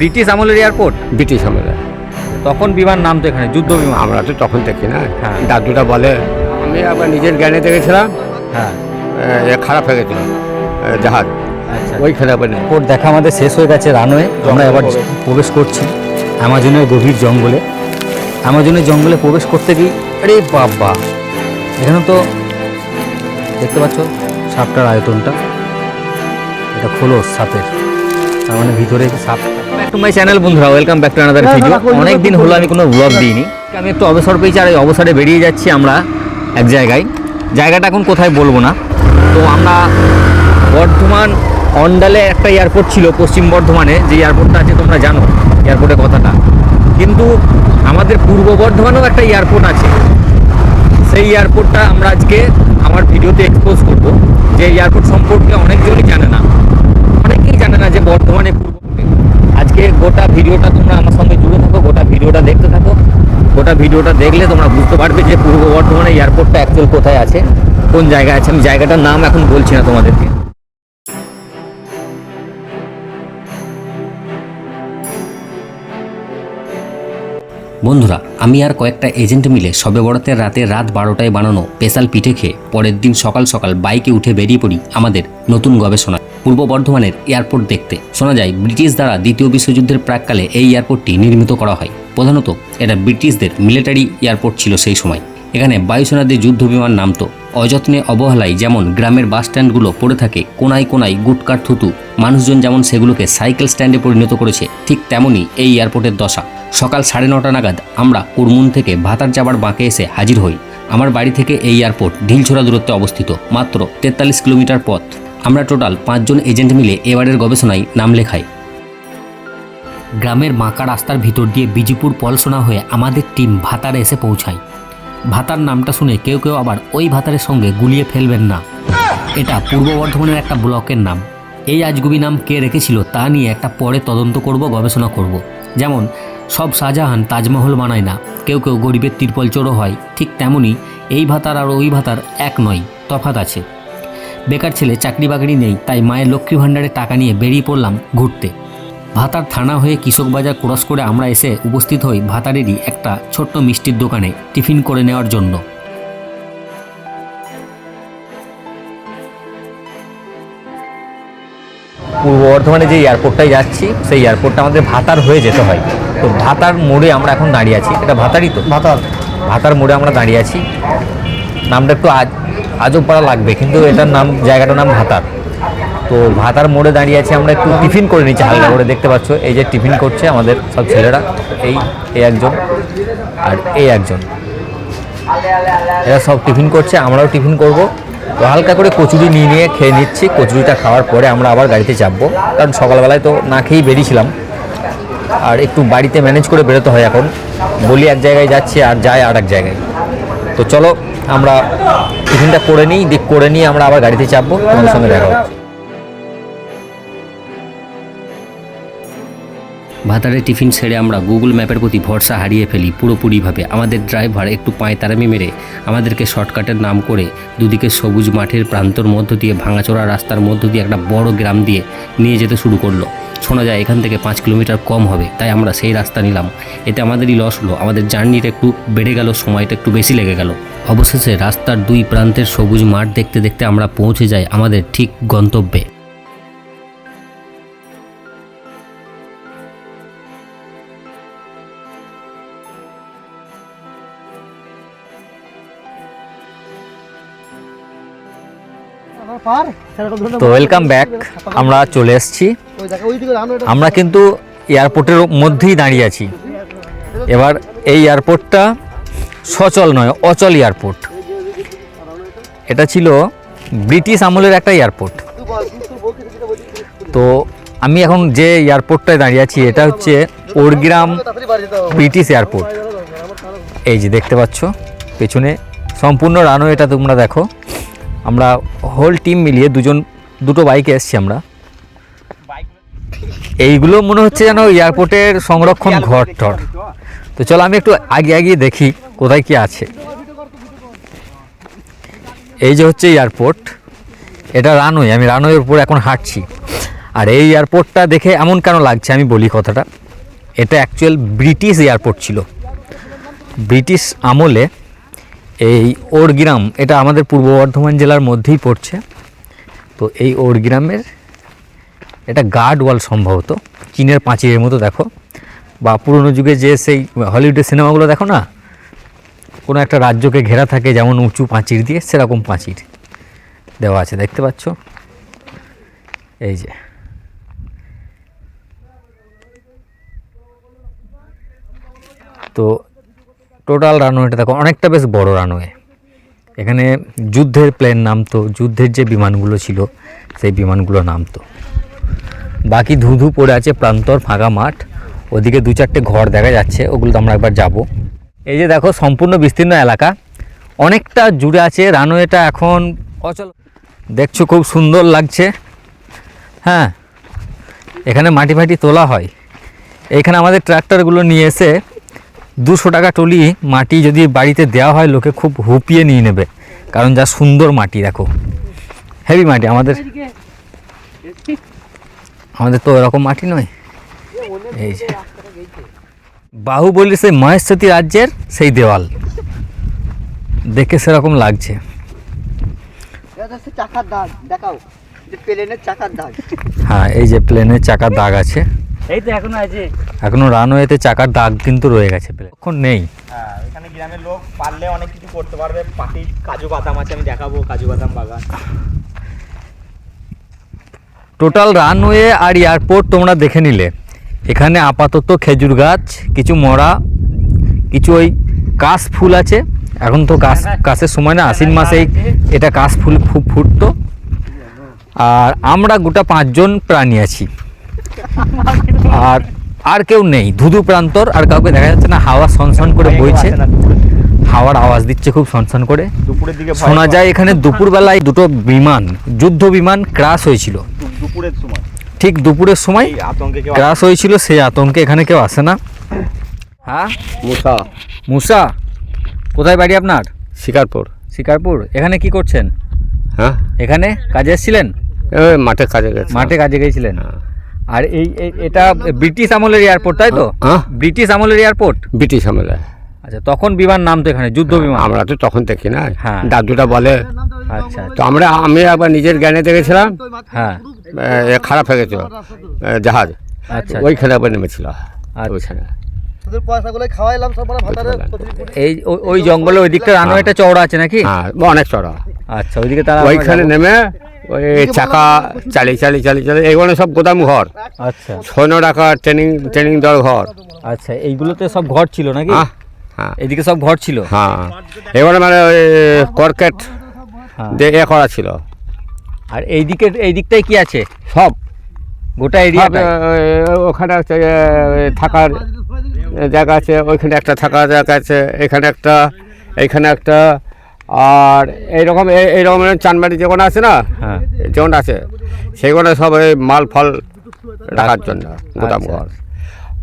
British আমলের airport? British আমলে তখন বিমান নামতো এখানে যুদ্ধ বিমান। আমরা তো তখন দেখি না। হ্যাঁ। দাদুটা বলে আমি আবার নিজের জ্ঞানে দেখেছিলাম। হ্যাঁ। খারাপ হয়ে গেছিল জাহাজ। আচ্ছা। ওইখানে আবার এয়ারপোর্ট দেখা আমাদের শেষ হয়ে গেছে রানওয়ে। আমরা এবার প্রবেশ। করছি অ্যামাজনের গভীর জঙ্গলে। অ্যামাজনের জঙ্গলে প্রবেশ করতে গিয়ে আরে বাবা! এখানে তো দেখতে পাচ্ছ সাপটার আয়তনটা। এটা খোলো সাপের। তার মানে ভিতরে সাপ ব্যাক টু মাই চ্যানেল বন্ধুরা। Welcome back to another video অনেক দিন হলো আমি কোনো ব্লগ দিইনি। আমি একটু অবসর পেয়েছি আর এই অবসরে বেরিয়ে যাচ্ছি আমরা এক জায়গায়। জায়গাটা এখন কোথায় বলব না। তো আমরা বর্ধমান অন্ডালে একটা এয়ারপোর্ট ছিল পশ্চিম বর্ধমানে। যে এয়ারপোর্টটা আছে তোমরা জানো এয়ারপোর্টের কথাটা। কিন্তু আমাদের পূর্ব বর্ধমানেও একটা এয়ারপোর্ট আছে। সেই এয়ারপোর্টটা আমরা আজকে আমার ভিডিওতে এক্সপোজ করব। যে এয়ারপোর্ট সম্পর্কে অনেকজনই জানে না। অনেকেই জানে না যে বর্ধমানে পূর্ব আজকে গোটা ভিডিওটা তোমরা আমার সঙ্গে জুড়ে থাকো, গোটা ভিডিওটা দেখতে থাকো। গোটা ভিডিওটা দেখলে তোমরা বুঝতে পারবে যে পূর্ব বর্ধমানে এয়ারপোর্টটা অ্যাকচুয়াল কোথায় আছে, কোন জায়গায় আছে। আমি জায়গাটার নাম এখন বলছি না তোমাদেরকে। বন্ধুরা, আমি আর কয়েকটা এজেন্ট মিলে সবে বড়তের রাতে রাত বারোটায় বানানো স্পেশাল পিঠে খেয়ে পরের দিন সকাল সকাল বাইকে উঠে বেরিয়ে পড়ি আমাদের নতুন গবেষণা পূর্ব বর্ধমানের এয়ারপোর্ট দেখতে। শোনা যায়, ব্রিটিশ দ্বারা দ্বিতীয় বিশ্বযুদ্ধের প্রাককালে এই এয়ারপোর্টটি নির্মিত করা হয়। প্রধানত, এটা ব্রিটিশদের মিলিটারি এয়ারপোর্ট ছিল সেই সময়। এখানে বায়ুসেনাদের যুদ্ধ বিমান নামতো। অযত্নে অবহেলায় যেমন গ্রামের বাস স্ট্যান্ডগুলো পড়ে থাকে, কোনায় কোনায় গুটকার থুতু, মানুষজন যেমন সেগুলোকে সাইকেল স্ট্যান্ডে পরিণত করেছে, ঠিক তেমনই এই এয়ারপোর্টের দশা। সকাল সাড়ে নটা নাগাদ আমরা কুরমুন থেকে ভাতার যাবার বাঁকে এসে হাজির হই। আমার বাড়ি থেকে এই এয়ারপোর্ট ঢিলছোড়া দূরত্বে অবস্থিত, মাত্র তেতাল্লিশ কিলোমিটার পথ। আমরা টোটাল পাঁচজন এজেন্ট মিলে এবারের গবেষণায় নাম লেখাই। গ্রামের বাঁকা রাস্তার ভিতর দিয়ে বিজিপুর পলসোনা হয়ে আমাদের টিম ভাতারে এসে পৌঁছায়। ভাতার নামটা শুনে কেউ কেউ আবার ওই ভাতারের সঙ্গে গুলিয়ে ফেলবেন না। এটা পূর্ব বর্ধমানের একটা ব্লকের নাম। এই আজগুবি নাম কে রেখেছিল তা নিয়ে একটা পরে তদন্ত করব, গবেষণা করব। যেমন, সব শাহজাহান তাজমহল বানায় না। কেউ কেউ গরিবের তিরপল চোরও হয়। ঠিক তেমনই এই ভাতার আর ওই ভাতার এক নয় তফাত আছে। বেকার ছেলে চাকরি বাকরি নেই, তাই মায়ের লক্ষ্মী ভাণ্ডারের টাকা নিয়ে বেরিয়ে পড়লাম ঘুরতে। ভাতার থানা হয়ে কৃষক বাজার ক্রস করে আমরা এসে উপস্থিত হই ভাতারেরই একটা ছোট্ট মিষ্টির দোকানে টিফিন করে নেওয়ার জন্য। পূর্ব বর্ধমানে যে এয়ারপোর্টটায় যাচ্ছি সেই এয়ারপোর্টটা আমাদের ভাতার হয়ে যেতে হয়। তো ভাতার মোড়ে আমরা এখন দাঁড়িয়ে আছি। এটা ভাতারই তো? ভাতার। ভাতার মোড়ে আমরা দাঁড়িয়ে আছি। নামটা একটু আজ আজব পাড়া লাগবে কিন্তু এটার নাম জায়গাটার নাম ভাতার। তো ভাতার মোড়ে দাঁড়িয়ে আছি, আমরা একটু টিফিন করে নিচ্ছি, হালকা করে দেখতে পাচ্ছ। এই যে টিফিন করছে আমাদের সব ছেলেরা, এই এই একজন আর এই একজন। এরা সব টিফিন করছে, আমরাও টিফিন করব। তো হালকা করে কচুরি নিয়ে নিয়ে খেয়ে নিচ্ছি, কচুরিটা খাওয়ার পরে আমরা আবার গাড়িতে চাপবো। কারণ সকালবেলায় তো না খেয়েই বেরিয়েছিলাম। আর একটু বাড়িতে ম্যানেজ করে বেরোতে হয় এখন। বলি এক জায়গায় যাচ্ছি আর যায় আর এক জায়গায়। তো চলো, আমরা টিফিনটা করে নিই দিক করে নিয়ে আমরা আবার গাড়িতে চাপবো, তোমাদের সঙ্গে দেখা হচ্ছে। ভাতারে টিফিন সেরে আমরা গুগল ম্যাপের প্রতি ভরসা হারিয়ে ফেলি পুরোপুরিভাবে। আমাদের ড্রাইভার একটু পায়ে তারামি মেরে আমাদেরকে শর্টকাটের নাম করে দুদিকে সবুজ মাঠের প্রান্তর মধ্য দিয়ে ভাঙাচোরা রাস্তার মধ্য দিয়ে একটা বড় গ্রাম দিয়ে নিয়ে যেতে শুরু করল। শোনা যায় এখান থেকে পাঁচ কিলোমিটার কম হবে, তাই আমরা সেই রাস্তা নিলাম। এতে আমাদেরই লস হলো, আমাদের জার্নিটা একটু বেড়ে গেল, সময়টা একটু বেশি লেগে গেল। অবশেষে রাস্তার দুই প্রান্তের সবুজ মাঠ দেখতে দেখতে আমরা পৌঁছে যাই আমাদের ঠিক গন্তব্যে। তো ওয়েলকাম ব্যাক আমরা চলে এসেছি। আমরা কিন্তু এয়ারপোর্টের মধ্যেই দাঁড়িয়ে আছি। এবার এই এয়ারপোর্টটা সচল নয় অচল এয়ারপোর্ট এটা ছিল ব্রিটিশ আমলের একটা এয়ারপোর্ট তো আমি এখন যে এয়ারপোর্টটায় দাঁড়িয়ে আছি এটা হচ্ছে ওরগ্রাম ব্রিটিশ এয়ারপোর্ট এই যে দেখতে পাচ্ছ পেছনে সম্পূর্ণ রানওয়ে এটা তোমরা দেখো। আমরা হোল টিম মিলিয়ে দুজন, দুটো বাইকে এসছি আমরা। এইগুলো মনে হচ্ছে যেন এয়ারপোর্টের সংরক্ষণ ঘর টর। তো চলো আমি একটু আগে আগে দেখি কোথায় কি আছে। এই যে হচ্ছে এয়ারপোর্ট এটা রানওয়ে আমি রানওয়ের উপর এখন হাঁটছি। আর এই এয়ারপোর্টটা দেখে এমন কেন লাগছে আমি বলি কথাটা। এটা অ্যাকচুয়াল ব্রিটিশ এয়ারপোর্ট ছিল। ব্রিটিশ আমলে এই ওরগ্রাম এটা আমাদের পূর্ব বর্ধমান জেলার মধ্যেই পড়ছে। তো এই ওরগ্রামের এটা গার্ড ওয়াল সম্ভবত, চীনের পাঁচিরের মতো, দেখো। বা পুরনো যুগে যে সেই হলিউডের সিনেমাগুলো, দেখো না? কোনো একটা রাজ্যকে ঘেরা থাকে যেমন উঁচু পাঁচির দিয়ে, সেরকম পাঁচির দেওয়া আছে, দেখতে পাচ্ছ? এই যে। তো টোটাল রানওয়েটা দেখো, অনেকটা বেশ বড় রানওয়ে এখানে যুদ্ধের প্লেন নামতো, যুদ্ধের যে বিমানগুলো ছিল, সেই বিমানগুলো নামতো। বাকি ধুধু পড়ে আছে প্রান্তর ফাঁকা মাঠ, ওদিকে দু চারটে ঘর দেখা যাচ্ছে ওগুলো তো আমরা একবার যাব। এই যে দেখো, সম্পূর্ণ বিস্তীর্ণ এলাকা। অনেকটা জুড়ে আছে রানওয়েটা এখন অচল। দেখছ খুব সুন্দর লাগছে। হ্যাঁ এখানে মাটি ফাটি তোলা হয়। এইখানে আমাদের ট্রাক্টরগুলো নিয়ে এসে দুশো টাকা টলি মাটি যদি বাড়িতে দেওয়া হয় লোকে খুব হুপিয়ে নিয়ে নেবে। কারণ যা সুন্দর মাটি দেখো। হেভি মাটি আমাদের আমাদের তো এরকম মাটি নয়। এই যে। বাহুবলী সেই মহেশ্বতী রাজ্যের সেই দেওয়াল। দেখে সেরকম লাগছে। হ্যাঁ এই যে প্লেনের চাকার দাগ আছে। এই তো এখনও আছে। এখনও রানওয়েতে চাকার দাগ কিন্তু রয়ে গেছে এখন নেই। হ্যাঁ এখানে গ্রামের লোক পারলে অনেক কিছু করতে পারবে। পাটি কাজু বাদাম আছে আমি দেখাবো কাজু বাদাম বাগান। টোটাল রানওয়ে আর এয়ারপোর্ট তোমরা দেখে নিলে। এখানে আপাতত খেজুর গাছ কিছু মরা কিছু ওই কাশ ফুল আছে। এখন তো কাশ কাশের সময় না আশ্বিন মাসেই এটা কাশ ফুল খুব ফুটতো। আর আমরা গোটা পাঁচজন প্রাণী আছি। আর আর কেউ নেই। ধুধু প্রান্তর আর কাউকে দেখা যাচ্ছে না হাওয়া সনসন করে বইছে। হাওয়ার আওয়াজ দিচ্ছে খুব সনসন করে। দুপুরের দিকে শোনা যায় এখানে দুপুরবেলায় দুটো বিমান যুদ্ধ বিমান ক্রাশ হয়েছিল। দুপুরের সময়। ঠিক দুপুরের সময় এই আতঙ্কে কেউ ক্রাশ হয়েছিল সেই আতঙ্কে এখানে কেউ আসে না। হ্যাঁ? মুসা। মুসা কোথায় বাড়ি আপনার? শিকারপুর। শিকারপুর। এখানে কি করছেন? হ্যাঁ। এখানে কাজে এসেছিলেন? মাঠে কাজে মাঠে কাজে গেছিলেন। হ্যাঁ। আর এই এটা ব্রিটিশ আমলের এয়ারপোর্ট তাই তো? হ্যাঁ ব্রিটিশ আমলের এয়ারপোর্ট ব্রিটিশ আমলে আচ্ছা তখন বিমান নামতো এখানে যুদ্ধ বিমান? আমরা তো তখন দেখি না। হ্যাঁ। দাদুটা বলে। আচ্ছা তো আমরা আমি একবার নিজের জ্ঞানে দেখেছিলাম। হ্যাঁ। খারাপ হয়ে গেছিল জাহাজ। আচ্ছা। ওইখানে আবার নেমেছিল। আচ্ছা। ওইখানে। এই ওই- জঙ্গলে ওই দিকটা রানওয়েটা চওড়া আছে নাকি? হ্যাঁ অনেক চড়া আচ্ছা ওইদিকে তারা ওইখানে নেমে ওই চাকা চালিয়ে চালিয়ে চালিয়ে চালিয়ে এগুলো সব গোদাম ঘর। আচ্ছা। সৈন্য রাখার ট্রেনিং ট্রেনিং দেওয়ার ঘর। আচ্ছা এইগুলোতে সব ঘর ছিল নাকি? হ্যাঁ। এদিকে সব ঘর ছিল? হ্যাঁ। এবারে মানে ওই কর্কেট হ্যাঁ। দিয়ে করা ছিল। আর এই দিকে এই দিকটাই কি আছে? সব। গোটা সব, এরিয়াটা এ, ওখানে এ, থাকার জায়গা আছে ওইখানে একটা থাকার জায়গা আছে এখানে একটা এইখানে একটা আর এইরকম এই- এইরকম চানবাড়ি যেগুলো আছে না? হ্যাঁ। যেমন আছে। সেগুলো সব এই মাল ফল রাখার জন্য গোদাম আচ্ছা। ঘর।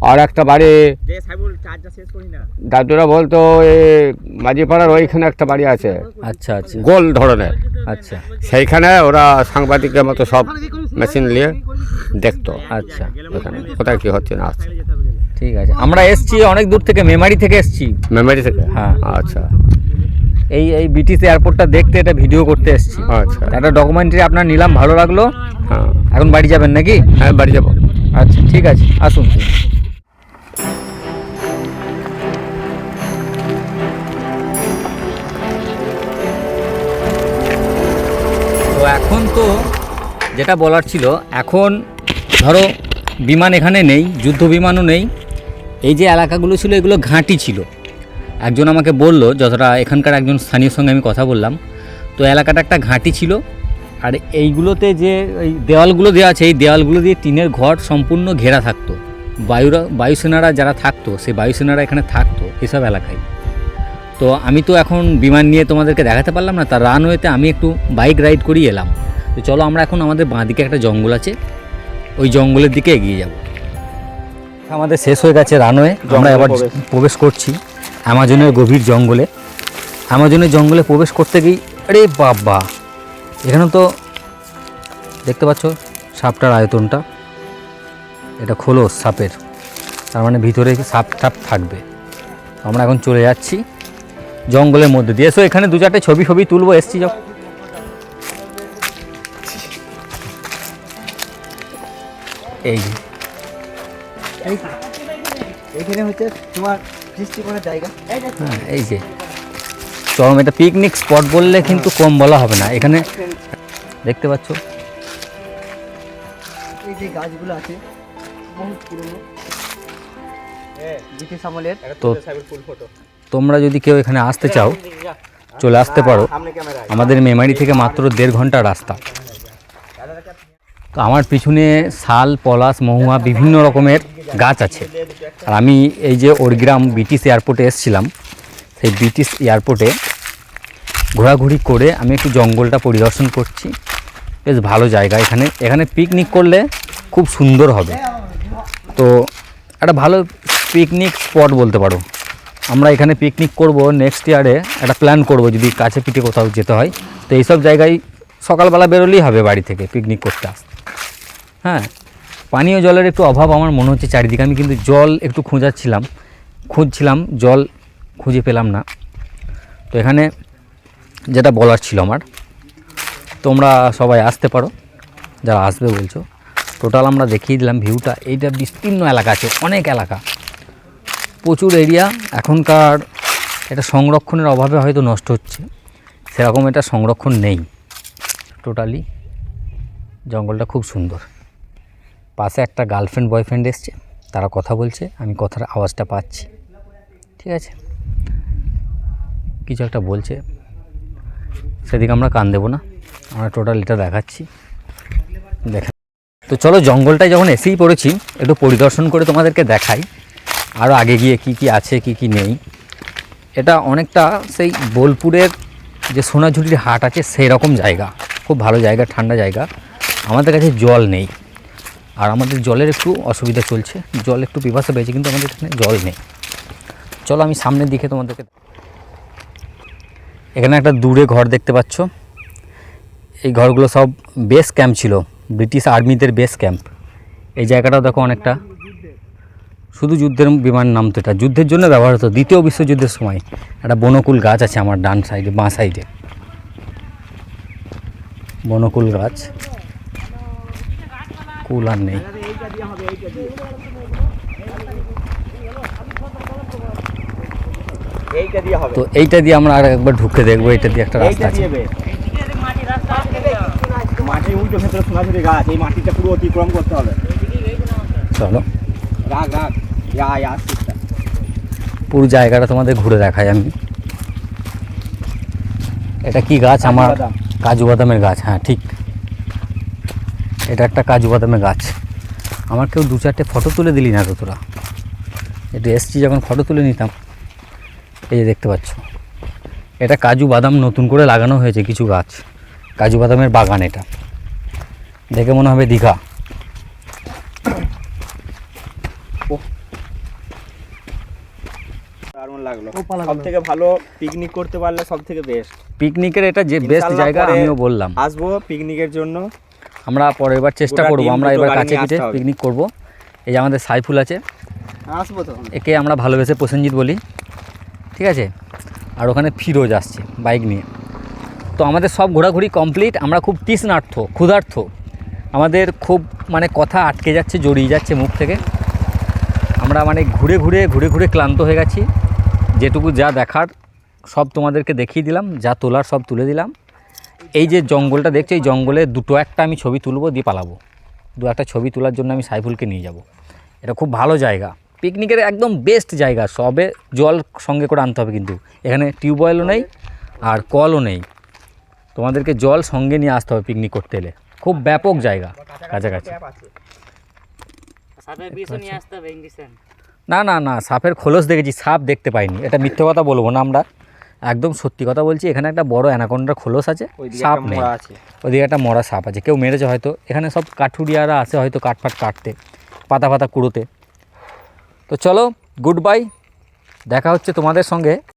আর একটা বাড়ি যে সাইবুল চার্জটা শেষ করি না। দাদুরা বলতো এই মাঝিপাড়ার ওইখানে একটা বাড়ি আছে। আচ্ছা আচ্ছা। গোল ধরনের। আচ্ছা। সেইখানে ওরা সাংবাদিকের মতো সব মেশিন নিয়ে দেখতো। আচ্ছা। ওখানে কোথায় কী হচ্ছে না ঠিক আছে। আমরা এসছি অনেক দূর থেকে মেমারি থেকে এসছি। মেমোরি থেকে? হ্যাঁ। আচ্ছা। এই এই ব্রিটিশ এয়ারপোর্টটা দেখতে এটা ভিডিও করতে এসেছি। আচ্ছা। একটা ডকুমেন্টারি আপনার নিলাম ভালো লাগল? হ্যাঁ। এখন বাড়ি যাবেন নাকি? হ্যাঁ বাড়ি যাব। আচ্ছা ঠিক আছে আসুন। তো এখন তো যেটা বলার ছিল এখন ধরো বিমান এখানে নেই যুদ্ধ বিমানও নেই। এই যে এলাকাগুলো ছিল এগুলো ঘাঁটি ছিল। একজন আমাকে বলল যতটা এখানকার একজন স্থানীয় সঙ্গে আমি কথা বললাম তো এলাকাটা একটা ঘাঁটি ছিল আর এইগুলোতে যে এই দেওয়ালগুলো দেওয়া আছে এই দেওয়ালগুলো দিয়ে টিনের ঘর সম্পূর্ণ ঘেরা থাকতো। বায়ুরা বায়ুসেনারা যারা থাকতো সেই বায়ুসেনারা এখানে থাকতো এসব এলাকায়। তো আমি তো এখন বিমান নিয়ে তোমাদেরকে দেখাতে পারলাম না তার রানওয়েতে আমি একটু বাইক রাইড করেই এলাম। তো চলো আমরা এখন আমাদের বাঁদিকে একটা জঙ্গল আছে ওই জঙ্গলের দিকে এগিয়ে যাব। আমাদের শেষ হয়ে গেছে রানওয়ে আমরা এবার। প্রবেশ করছি। অ্যামাজনের গভীর জঙ্গলে অ্যামাজনের জঙ্গলে প্রবেশ করতে গিয়ে, আরে বাবা! এখানে তো দেখতে পাচ্ছ সাপটার আয়তনটা। এটা খোলো সাপের, তার মানে ভিতরে সাপ টাপ থাকবে। আমরা এখন চলে যাচ্ছি জঙ্গলের মধ্যে দিয়ে। এসো, এখানে দু চারটে ছবি ছবি তুলবো, এসছি যখন এই এইখানে হচ্ছে তোমার হ্যাঁ এই যে। চরম এটা পিকনিক স্পট বললে কিন্তু কম বলা হবে না। এখানে দেখতে পাচ্ছ? এই যে গাছগুলো আছে বহুত পুরনো। তো সাহেবের ফুল ফটো তোমরা যদি কেউ এখানে আসতে চাও চলে আসতে পারো। আমাদের মেমারি থেকে মাত্র দেড় ঘণ্টা রাস্তা। তো আমার পিছনে শাল, পলাশ, মহুয়া বিভিন্ন রকমের গাছ আছে। আর আমি এই যে ওরগ্রাম ব্রিটিশ এয়ারপোর্টে এসেছিলাম, সেই ব্রিটিশ এয়ারপোর্টে ঘোরাঘুরি করে আমি একটু জঙ্গলটা পরিদর্শন করছি। বেশ ভালো জায়গা এখানে। এখানে পিকনিক করলে খুব সুন্দর হবে। তো একটা ভালো পিকনিক স্পট বলতে পারো। আমরা এখানে পিকনিক করব নেক্সট ইয়ারে একটা প্ল্যান করব, যদি কাছে পিঠে কোথাও যেতে হয়। তো এইসব জায়গায় সকালবেলা বেরোলেই হবে বাড়ি থেকে পিকনিক করতে আসতে। হ্যাঁ পানীয় জলের একটু অভাব আমার মনে হচ্ছে চারিদিকে। আমি কিন্তু জল একটু খোঁজাচ্ছিলাম, খুঁজছিলাম, জল খুঁজে পেলাম না। তো এখানে যেটা বলার ছিল আমার, তোমরা সবাই আসতে পারো, যারা আসবে বলছো। টোটাল আমরা দেখিয়ে দিলাম ভিউটা এইটা বিস্তীর্ণ এলাকা আছে, অনেক এলাকা। প্রচুর এরিয়া এখনকার এটা সংরক্ষণের অভাবে হয়তো নষ্ট হচ্ছে। সেরকম এটা সংরক্ষণ নেই টোটালি জঙ্গলটা খুব সুন্দর। পাশে একটা গার্লফ্রেন্ড বয়ফ্রেন্ড এসছে, তারা কথা বলছে, আমি কথার আওয়াজটা পাচ্ছি। ঠিক আছে? কিছু একটা বলছে। সেদিকে আমরা কান দেবো না, আমরা টোটাল এটা দেখাচ্ছি। দেখা তো চলো, জঙ্গলটায় যখন এসেই পড়েছি, একটু পরিদর্শন করে তোমাদেরকে দেখাই আরও আগে গিয়ে কি কি আছে, কি কি নেই। এটা অনেকটা সেই বোলপুরের যে সোনাঝুরির হাট আছে সেই রকম জায়গা, খুব ভালো জায়গা, ঠান্ডা জায়গা। আমাদের কাছে জল নেই। আর আমাদের জলের একটু অসুবিধা চলছে। জল একটু পিপাসা পেয়েছে, কিন্তু আমাদের এখানে জল নেই। চলো আমি সামনের দিকে তোমাদেরকে এখানে একটা দূরে ঘর দেখতে পাচ্ছ। এই ঘরগুলো সব বেস ক্যাম্প ছিল, ব্রিটিশ আর্মিদের বেস ক্যাম্প। এই জায়গাটাও দেখো অনেকটা। শুধু যুদ্ধের বিমান নামতো এটা। যুদ্ধের জন্য ব্যবহার হতো, দ্বিতীয় বিশ্বযুদ্ধের সময়। একটা বনকুল গাছ আছে আমার ডান সাইডে, বাঁ সাইডে। বনকুল গাছ। কুল আর নেই। তো এইটা দিয়ে আমরা আর একবার ঢুকে দেখব এইটা দিয়ে একটা রাস্তা আছে। মাটির উল্টো ভেতরে সোনাঝুরি গাছ এই মাটিটা পুরো অতিক্রম করতে হবে। চলো। রাখ রাখ। পুরো জায়গাটা তোমাদের ঘুরে দেখাই আমি। এটা কি গাছ? আমার কাজু বাদামের গাছ হ্যাঁ ঠিক। এটা একটা কাজু বাদামের গাছ। আমার কেউ দু চারটে ফটো তুলে দিলি না তো তোরা। একটু এসছি যখন ফটো তুলে নিতাম। এই যে দেখতে পাচ্ছ। এটা কাজু বাদাম নতুন করে লাগানো হয়েছে কিছু গাছ। কাজু বাদামের বাগান এটা। দেখে মনে হবে দীঘা। দারুণ লাগল। সব থেকে ভালো পিকনিক করতে পারলে সব থেকে বেস্ট পিকনিকের এটা যে বেস্ট জায়গা আমিও বললাম। আসব পিকনিকের জন্য। আমরা পরের বার চেষ্টা করব আমরা এবার কাছে পিঠে পিকনিক করব। এই যে আমাদের সাইফুল আছে। আসব তো। একে আমরা ভালোবেসে প্রসেনজিৎ বলি। ঠিক আছে? আর ওখানে ফিরোজ আসছে বাইক নিয়ে। তো আমাদের সব ঘোরাঘুরি কমপ্লিট আমরা খুব তৃষ্ণার্থ ক্ষুধার্থ। আমাদের খুব মানে কথা আটকে যাচ্ছে জড়িয়ে যাচ্ছে মুখ থেকে। আমরা মানে ঘুরে ঘুরে ঘুরে ঘুরে ক্লান্ত হয়ে গেছি। যেটুকু যা দেখার সব তোমাদেরকে দেখিয়ে দিলাম যা তোলার সব তুলে দিলাম। এই যে জঙ্গলটা দেখছ এই জঙ্গলে দুটো একটা আমি ছবি তুলবো দিয়ে পালাবো। দু একটা ছবি তোলার জন্য আমি সাইফুলকে নিয়ে যাব। এটা খুব ভালো জায়গা। পিকনিকের একদম বেস্ট জায়গা। সবে জল সঙ্গে করে আনতে হবে কিন্তু। এখানে টিউবওয়েলও নেই আর কলও নেই। তোমাদেরকে জল সঙ্গে নিয়ে আসতে হবে পিকনিক করতে এলে। খুব ব্যাপক জায়গা কাছাকাছি। না না না সাপের খোলস দেখেছি সাপ দেখতে পাইনি। এটা মিথ্যে কথা বলব না আমরা। একদম সত্যি কথা বলছি এখানে একটা বড় অ্যানাকোন্ডার খোলস আছে সাপ নেই। ওদিকে একটা মরা সাপ আছে কেউ মেরেছে হয়তো এখানে সব কাঠুরিয়ারা আছে হয়তো কাঠফাট কাটতে পাতা পাতা কুড়োতে। তো চলো গুড বাই দেখা হচ্ছে তোমাদের সঙ্গে।